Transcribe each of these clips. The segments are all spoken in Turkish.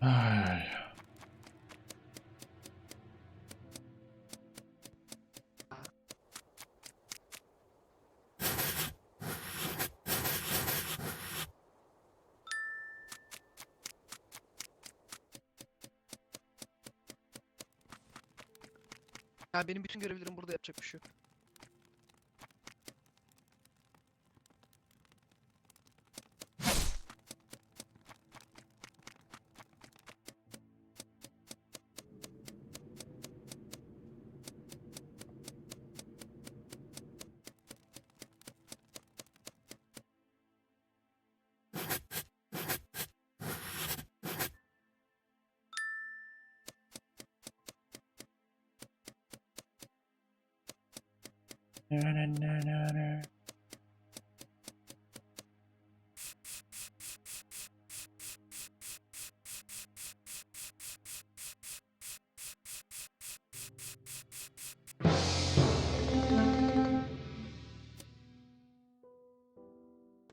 Ay. Ya benim bütün görevlerim burada yapacak bir şey yok.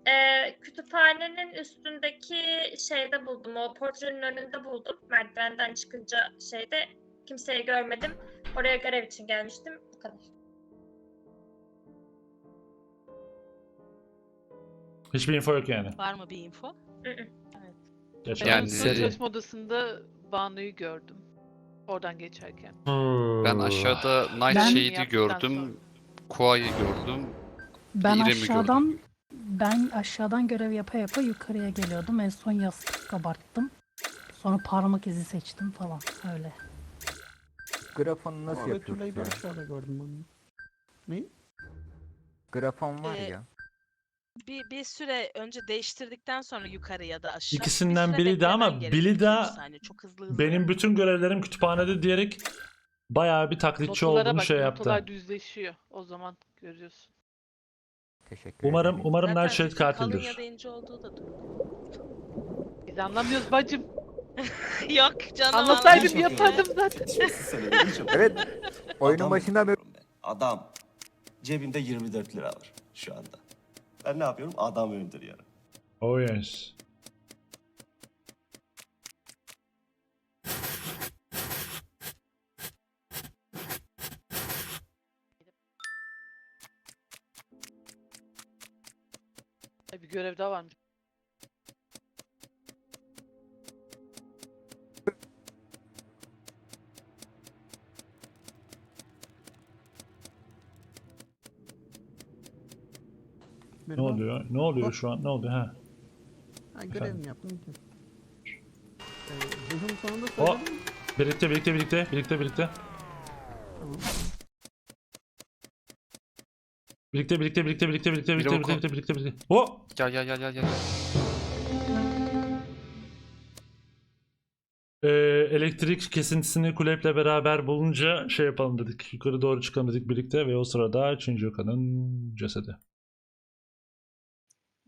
Ee, kütüphanenin üstündeki şeyde buldum. O portrenin önünde buldum. Merdivenden çıkınca şeyde kimseyi görmedim. Oraya görev için gelmiştim. Bu kadar. Hiçbir info yok yani. Var mı bir info? Hı hı. Geç Ben abi. yani- Seri. çalışma odasında Banu'yu gördüm. Oradan geçerken. Ben aşağıda Night Ben- Shade'i Yaptıktan gördüm. Kua'yı gördüm. Ben İrem'i aşağıdan ben aşağıdan görev yapa yapa yukarıya geliyordum. En son yastık kabarttım. Sonra parmak izi seçtim falan öyle. Grafonu nasıl Tülay'ı ben aşağıda gördüm ben. Ne? Grafon var Ee, ya. Bir, bir süre önce değiştirdikten sonra yukarı ya da aşağı. bir İkisinden süre biriydi ama beklemen gerekiyor, biri de saniye. Çok hızlı hızlı. Benim bütün görevlerim kütüphanede diyerek bayağı bir taklitçi Notalara olduğunu bak, şey yaptı. notalar düzleşiyor. O zaman görüyorsun. Teşekkür Umarım ederim. umarım Zaten sesin kalın katildir. ya da ince olduğu da. Biz anlamıyoruz bacım. Yok canım. Anlasaydım yapardım zaten. Evet. Oyunun Adam- başında böyle Adam cebinde 24 lira var şu anda. Ben ne yapıyorum? Adam öldürüyorum. Oh yes. Bir görev daha varmış. Ne oluyor? Ne oluyor şu an? Ne oluyor? Ha. Ha görevimi yaptım. bitti. Ee, Zırhın sonunda O söyledim. birlikte birlikte birlikte birlikte birlikte. Tamam. Birlikte birlikte birlikte birlikte birlikte birlikte oku. birlikte birlikte birlikte. O Gel gel gel gel gel. Ee, elektrik kesintisini kuleple beraber bulunca şey yapalım dedik. Yukarı doğru çıkalım dedik birlikte ve o sırada Shinjuku'nun cesedi.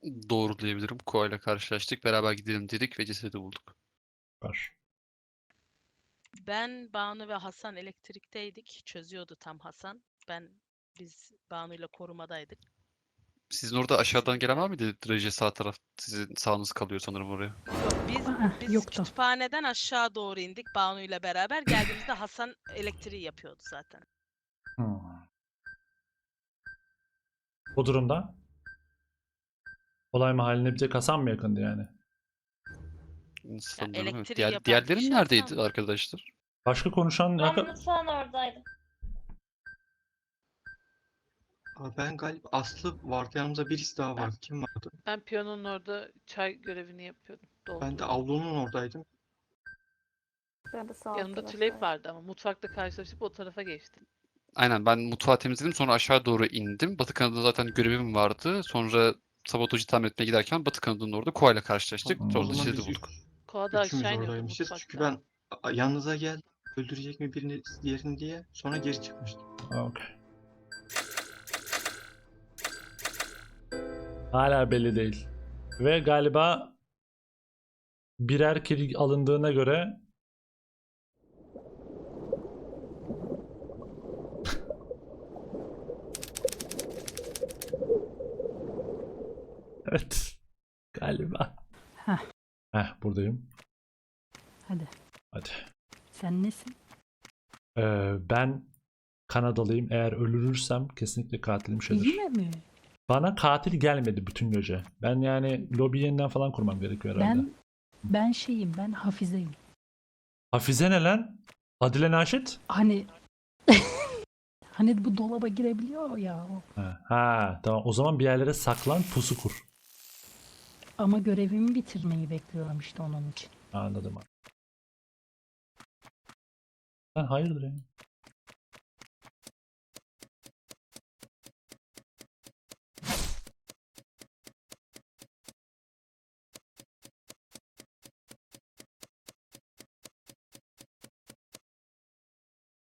Doğru diyebilirim. Kua ile karşılaştık. Beraber gidelim dedik ve cesedi bulduk. Var. Ben Banu ve Hasan elektrikteydik. Çözüyordu tam Hasan. Ben biz Banu'yla korumadaydık. Sizin orada aşağıdan gelen var mıydı? Sağ taraf. Sizin sağınız kalıyor sanırım oraya. Yok biz Aa, biz yoktu. kütüphaneden aşağı doğru indik Banu'yla beraber. Geldiğimizde Hasan elektriği yapıyordu zaten. Hmm. Bu durumda olay mahalline bir tek Hasan mı yakındı yani? Sanırım evet. elektriği Diğer, yapan diğerleri kişi neredeydi Hasan. arkadaşlar? Başka konuşan Ben yaka- mutfağın oradaydım. Ben galiba Aslı vardı yanımızda birisi daha vardı. Kim vardı? Ben piyanonun orada çay görevini yapıyordum. Ben de avlunun oradaydım. Ben de sağ Yanımda Tüleyp vardı ama mutfakta karşılaşıp o tarafa geçtim. Aynen ben mutfağı temizledim sonra aşağı doğru indim. Batı kanadında zaten görevim vardı. Sonra sabotajı tamir etmeye giderken Batı kanadının orada Kua ile karşılaştık. Sonra O da zaman cesedi biz bulduk. Koa da üçümüz aşağı iniyordu oradaymışız. mutfakta. Çünkü ben a- yanınıza gel öldürecek mi birini diğerini diye sonra geri çıkmıştım. Okey. Hala belli değil. Ve galiba birer kill alındığına göre Evet. Galiba. Heh. Heh buradayım. Hadi. Hadi. Sen nesin? Ee, ben Kanadalıyım. Eğer ölürürsem kesinlikle katilim şeydir. Yine mi? Bana katil gelmedi bütün gece. Ben yani lobi yeniden falan kurmam gerekiyor herhalde. Ben ben şeyim. Ben Hafizeyim. Hafize ne lan? Adile Naşit? Hani hani bu dolaba girebiliyor ya o. Ha, ha, tamam. O zaman bir yerlere saklan pusu kur. Ama görevimi bitirmeyi bekliyorum işte onun için. Anladım abi. Sen hayırdır ya?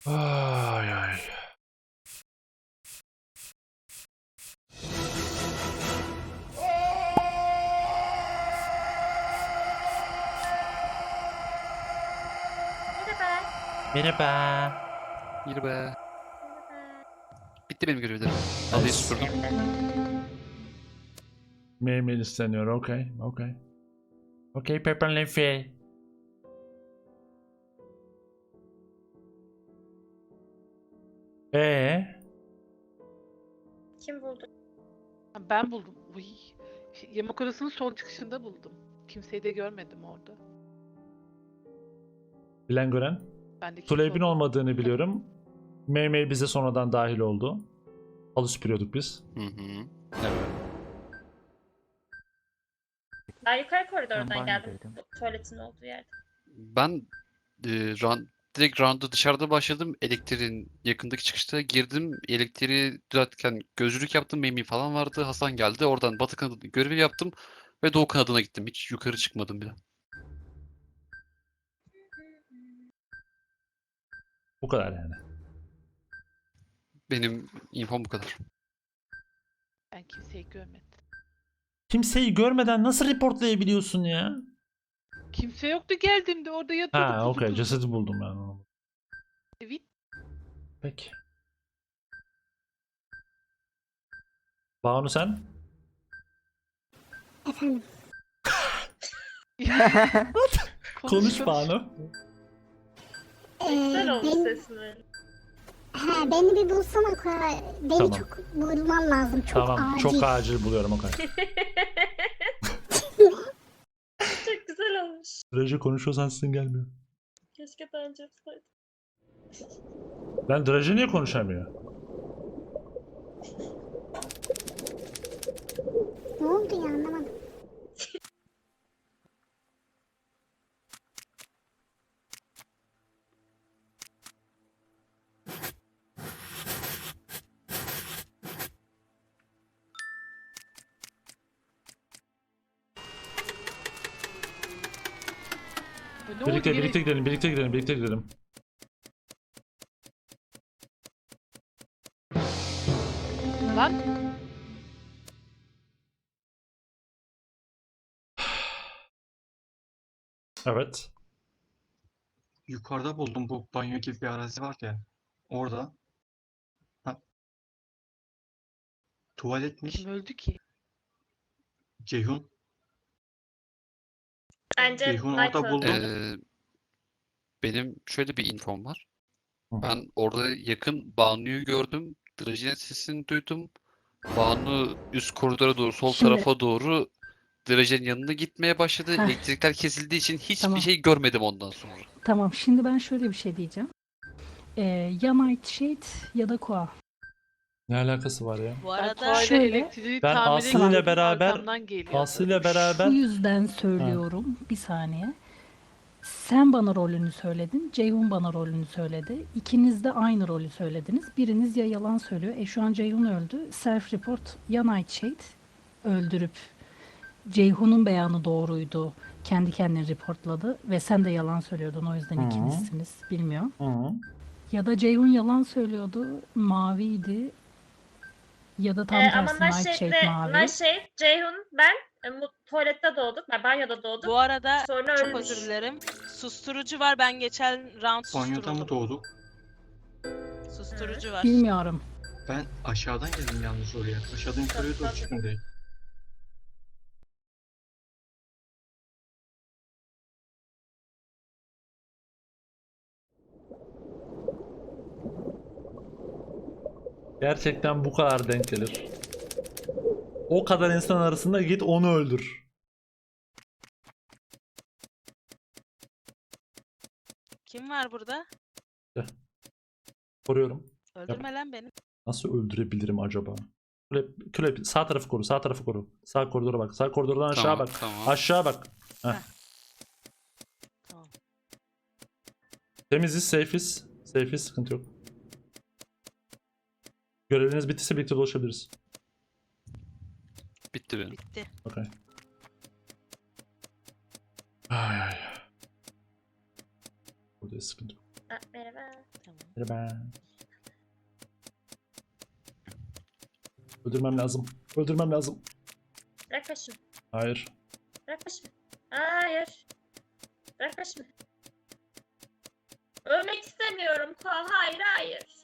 Ay Merhaba. Merhaba. Bitti benim görevlerim. Alıyı süpürdüm. Mail isteniyor. Okey. Okey. Okey Pepper Leafy. Ee, Kim buldu? Ben buldum. Uy. Yemek odasının sol çıkışında buldum. Kimseyi de görmedim orada. bilen gören. Ben de kimse Tuleybin olmadığını biliyorum. Maymay bize sonradan dahil oldu. Halı süpürüyorduk biz. Hı hı. Evet. Ben yukarı koridordan Ben geldim. banyodaydım. Tuvaletin olduğu yerde. Ben e, run, direkt round'a dışarıda başladım. Elektriğin yakındaki çıkışta girdim. Elektriği düzeltirken gözcülük yaptım. Memi falan vardı. Hasan geldi. Oradan batı kanadında görevi yaptım. Ve doğu kanadına gittim. Hiç yukarı çıkmadım bile. Bu kadar yani. Benim infom bu kadar. Ben kimseyi görmedim. Kimseyi görmeden nasıl reportlayabiliyorsun ya? Kimse yoktu geldiğimde orada yatıyordu. Ha okey cesedi buldum ben. onu. Evet. Peki. Banu sen? Efendim. Konuş Banu. Güzel olmuş sesin öyle. Ha, beni bir bulsana Koray. Beni Tamam. çok bulman lazım. Çok tamam acil. çok acil buluyorum okay. Çok güzel olmuş. Draje konuşuyorsan sesin gelmiyor. Keşke daha önce yapsaydım. Ben Draje niye konuşamıyor? Ne oldu ya anlamadım. Ne Birlikte birlikte gidelim, birlikte gidelim, birlikte gidelim. Lan Evet. Yukarıda buldum bu banyo gibi bir arazi var ya. Orada. Ha. Tuvaletmiş. kim öldü ki? Ceyhun. Bence Ceyhun orada öldü. buldum. Ee, benim şöyle bir infom var. Hı. Ben orada yakın Banu'yu gördüm. Draje'nin sesini duydum. Banu üst koridora doğru, sol Şimdi- tarafa doğru Draje'nin yanına gitmeye başladı. Heh. Elektrikler kesildiği için hiçbir Tamam. şey görmedim ondan sonra. Tamam şimdi ben şöyle bir şey diyeceğim. Ee, ya Nightshade ya da Koa. Ne alakası var ya? Bu Ben arada Tuğay'la Şöyle- elektriği Ben tamire Aslı ile beraber- arkamdan geliyordu. Aslı ile beraber Şu yüzden söylüyorum. Bir saniye. Sen bana rolünü söyledin. Ceyhun bana rolünü söyledi. İkiniz de aynı rolü söylediniz. Biriniz ya yalan söylüyor. E şu an Ceyhun öldü. Self report ya Nightshade öldürüp Ceyhun'un beyanı doğruydu. Kendi kendini reportladı ve sen de yalan söylüyordun. O yüzden Hı. ikinizsiniz. Bilmiyorum. Hı. Ya da Ceyhun yalan söylüyordu. Maviydi. Ya da tam Ee, ama tersi Nightshade Nightshade'le mavi. Nightshade, Ceyhun, ben e, tuvalette doğduk. Ben banyoda doğduk. bu arada Sonra çok ölmüş. özür dilerim. Susturucu var. Ben geçen round Banyoda mı susturuldum. doğduk? Susturucu var. Bilmiyorum. Ben aşağıdan geldim yalnız oraya. Aşağıdan yukarıya doğru çıktım direkt. Gerçekten bu kadar denk gelir. O kadar insan arasında git onu öldür. Kim var burada? Koruyorum. Öldürme lan beni. Nasıl öldürebilirim acaba? Küle, küle, sağ tarafı koru, sağ tarafı koru. Sağ koridora bak, sağ koridordan aşağı Tamam, bak. tamam. Aşağı bak. Heh. Tamam. Temiziz, safe'iz. Safe'iz, sıkıntı yok. Göreviniz bittiyse birlikte dolaşabiliriz. Bitti benim. Bitti. Okay. Ay ay. Burada sıkıntı yok. Ha, merhaba. Tamam. Merhaba. Öldürmem lazım. Öldürmem lazım. Bırak başımı. Hayır. Bırak başımı. Hayır. Bırak başımı. Ölmek istemiyorum. Kual. Hayır hayır.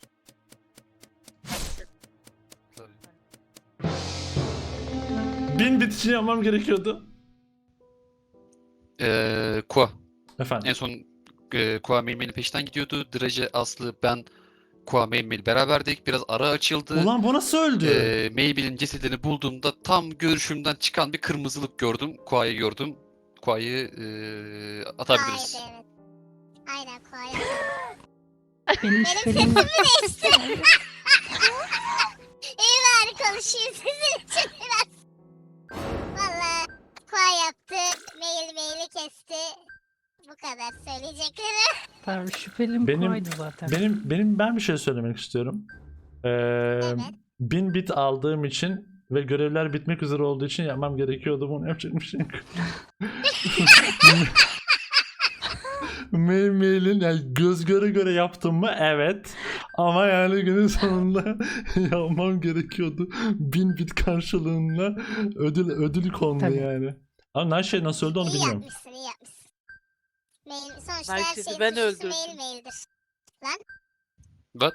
Bin bit için yapmam gerekiyordu. Ee, Kua. Efendim. En son e, Kua Meymel'in peşinden gidiyordu. Draje, Aslı, ben Kua Meymel beraberdik. Biraz ara açıldı. Ulan bu nasıl öldü? Ee, Mabel'in cesedini bulduğumda tam görüşümden çıkan bir kırmızılık gördüm. Kua'yı gördüm. Kua'yı e, atabiliriz. Haydi evet. Aynen kolay. Benim şüphelim var. değişti. İyi bari konuşayım sizin için biraz. Kolay yaptı. Mail maili kesti. Bu kadar söyleyecekleri. Tamam şüphelim Benim- koydu zaten. Benim benim ben bir şey söylemek istiyorum. Ee, Evet. bin bit aldığım için ve görevler bitmek üzere olduğu için yapmam gerekiyordu. Bunu yapacak bir şey yok. Mail mailin yani göz göre göre yaptım mı? Evet. Ama yani günün sonunda yapmam gerekiyordu. Bin bit karşılığında ödül ödül kondu Tabii. yani. Ama Naşe nasıl öldü onu iyi bilmiyorum. yapmışsın iyi yapmışsın. Mail, sonuçta Belki her de şeyin ben suçlusu öldürdüm. mail maildir. But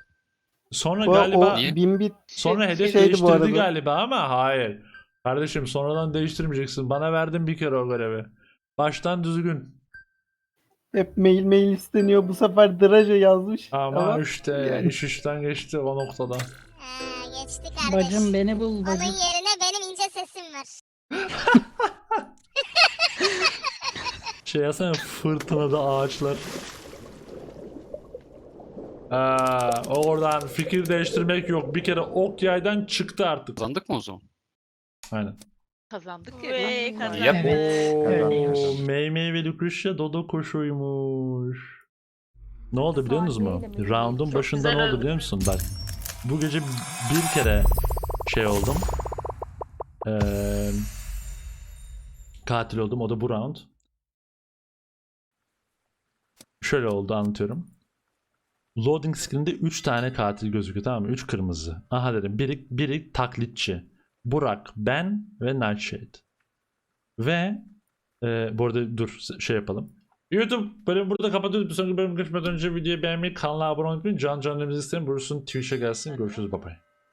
Sonra O, galiba o Niye? bin bit Sonra hedef şeydi bu değiştirdi arada. galiba ama hayır. Kardeşim sonradan değiştirmeyeceksin. Bana verdin bir kere o görevi. Baştan düzgün. Hep mail mail isteniyor. Bu sefer Draje yazmış. Ama işte yani. iş işten geçti o noktada. Ha, geçti kardeş. Bacım beni bul Onun bacım. yerine benim ince sesim var. Şey yazsana fırtınada ağaçlar. Aa, oradan fikir değiştirmek yok. Bir kere ok yaydan çıktı artık. kazandık mı o zaman? Aynen. Kazandık ya. Ve kazandık. Yap. Oo, May May ve Lucretia Dodo koşuymuş. Ne oldu biliyor musunuz mu? Round'un Çok başında güzel ne oldu oldu. biliyor musun? Bak bu gece bir kere şey oldum. Ee, katil oldum. O da bu round. Şöyle oldu anlatıyorum. Loading screen'de 3 tane katil gözüküyor tamam mı? 3 kırmızı. Aha dedim. Biri, biri taklitçi. Burak, ben ve Nightshade. Ve e, bu arada dur şey yapalım. YouTube bölümü burada kapatıyoruz. Bir sonraki bölüm geçmeden önce videoyu beğenmeyi, kanala abone olmayı unutmayın. Can Can Demiz'i isterim. Bursun Twitch'e gelsin. Görüşürüz. Bye bye.